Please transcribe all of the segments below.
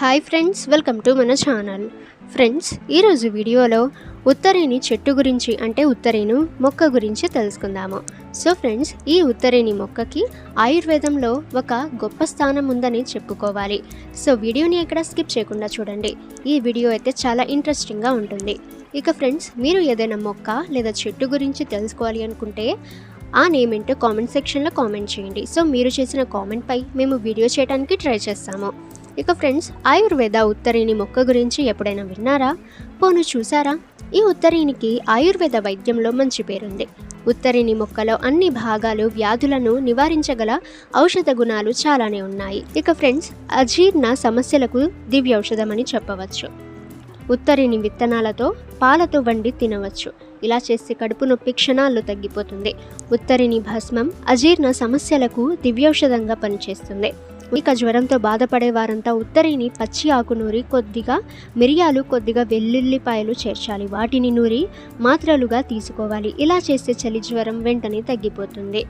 Hi friends welcome to మన channel. Friends ఈరోజు వీడియోలో ఉత్తరేణి చెట్టు గురించి అంటే ఉత్తరేను మొక్క గురించి తెలుసుకుందాము. సో ఫ్రెండ్స్ ఈ ఉత్తరేణి మొక్కకి ఆయుర్వేదంలో ఒక గొప్ప స్థానం ఉందని చెప్పుకోవాలి. సో వీడియోని ఎక్కడ స్కిప్ చేయకుండా చూడండి. ఈ వీడియో అయితే చాలా ఇంట్రెస్టింగ్గా ఉంటుంది. ఇక ఫ్రెండ్స్ మీరు ఏదైనా మొక్క లేదా చెట్టు గురించి తెలుసుకోవాలి అనుకుంటే ఆ నేమ్ ఏంటో కామెంట్ సెక్షన్లో కామెంట్ చేయండి. సో మీరు చేసిన కామెంట్పై మేము వీడియో చేయడానికి ట్రై చేస్తాము. ఇక ఫ్రెండ్స్ ఆయుర్వేద ఉత్తరేణి మొక్క గురించి ఎప్పుడైనా విన్నారా? పోను చూసారా? ఈ ఉత్తరేణికి ఆయుర్వేద వైద్యంలో మంచి పేరుంది. ఉత్తరిని మొక్కలో అన్ని భాగాలు వ్యాధులను నివారించగల ఔషధ గుణాలు చాలానే ఉన్నాయి. ఇక ఫ్రెండ్స్ అజీర్ణ సమస్యలకు దివ్య ఔషధమని చెప్పవచ్చు. ఉత్తరిని విత్తనాలతో పాలతో వండి తినవచ్చు. ఇలా చేస్తే కడుపు నొప్పి క్షణాల్లో తగ్గిపోతుంది. ఉత్తరిని భస్మం అజీర్ణ సమస్యలకు దివ్యౌషధంగా పనిచేస్తుంది. ఇక జ్వరంతో బాధపడే వారంతా ఉత్తరిని పచ్చి ఆకు నూరి కొద్దిగా మిరియాలు కొద్దిగా వెల్లుల్లిపాయలు చేర్చాలి. వాటిని నూరి మాత్రలుగా తీసుకోవాలి. ఇలా చేస్తే చలి జ్వరం వెంటనే తగ్గిపోతుంది.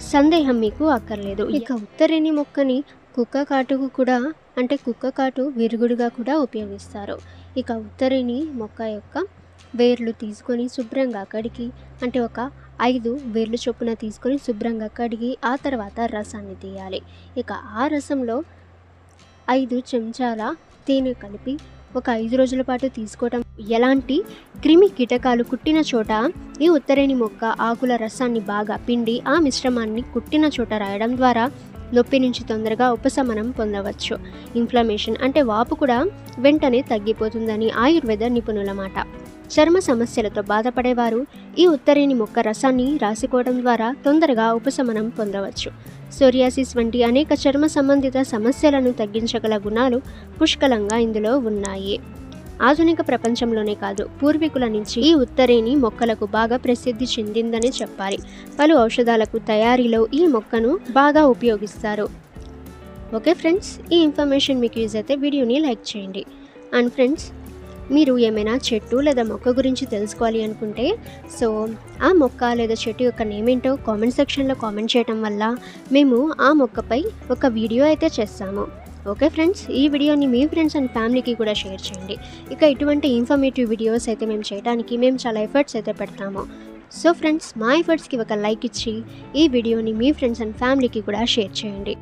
సందేహం మీకు అక్కర్లేదు. ఇక ఉత్తరిని మొక్కని కుక్క కాటుకు కూడా అంటే కుక్క కాటు విరుగుడుగా కూడా ఉపయోగిస్తారు. ఇక ఉత్తరిని మొక్క యొక్క వేర్లు తీసుకొని శుభ్రంగా కడిగి అంటే ఒక ఐదు వేర్లు చొప్పున తీసుకొని శుభ్రంగా కడిగి ఆ తర్వాత రసాన్ని తీయాలి. ఇక ఆ రసంలో ఐదు చెంచాల తేనె కలిపి ఒక ఐదు రోజుల పాటు తీసుకోవటం. ఎలాంటి క్రిమి కీటకాలు కుట్టిన చోట ఈ ఉత్తరేణి మొక్క ఆకుల రసాన్ని బాగా పిండి ఆ మిశ్రమాన్ని కుట్టిన చోట రాయడం ద్వారా నొప్పి నుంచి తొందరగా ఉపశమనం పొందవచ్చు. ఇన్ఫ్లమేషన్ అంటే వాపు కూడా వెంటనే తగ్గిపోతుందని ఆయుర్వేద నిపుణుల మాట. చర్మ సమస్యలతో బాధపడేవారు. ఈ ఉత్తరేణి మొక్క రసాన్ని రాసుకోవడం ద్వారా తొందరగా ఉపశమనం పొందవచ్చు. సోరియాసిస్ వంటి అనేక చర్మ సంబంధిత సమస్యలను తగ్గించగల గుణాలు పుష్కలంగా ఇందులో ఉన్నాయి. ఆధునిక ప్రపంచంలోనే కాదు పూర్వీకుల నుంచి ఈ ఉత్తరేణి మొక్కలకు బాగా ప్రసిద్ధి చెందిందని చెప్పాలి. పలు ఔషధాలకు తయారీలో ఈ మొక్కను బాగా ఉపయోగిస్తారు. ఓకే ఫ్రెండ్స్ ఈ ఇన్ఫర్మేషన్ మీకు యూజ్ అయితే వీడియోని లైక్ చేయండి. అండ్ ఫ్రెండ్స్ మీరు ఏమైనా చెట్టు లేదా మొక్క గురించి తెలుసుకోవాలి అనుకుంటే సో ఆ మొక్క లేదా చెట్టు యొక్క నేమ్ ఏంటో కామెంట్ సెక్షన్లో కామెంట్ చేయడం వల్ల మేము ఆ మొక్కపై ఒక వీడియో అయితే చేస్తాము. ఓకే ఫ్రెండ్స్ ఈ వీడియోని మీ ఫ్రెండ్స్ అండ్ ఫ్యామిలీకి కూడా షేర్ చేయండి. ఇక ఇటువంటి ఇన్ఫర్మేటివ్ వీడియోస్ అయితే మేము చేయడానికి మేము చాలా ఎఫర్ట్స్ అయితే పెడతాము. సో ఫ్రెండ్స్ మా ఎఫర్ట్స్కి ఒక లైక్ ఇచ్చి ఈ వీడియోని మీ ఫ్రెండ్స్ అండ్ ఫ్యామిలీకి కూడా షేర్ చేయండి.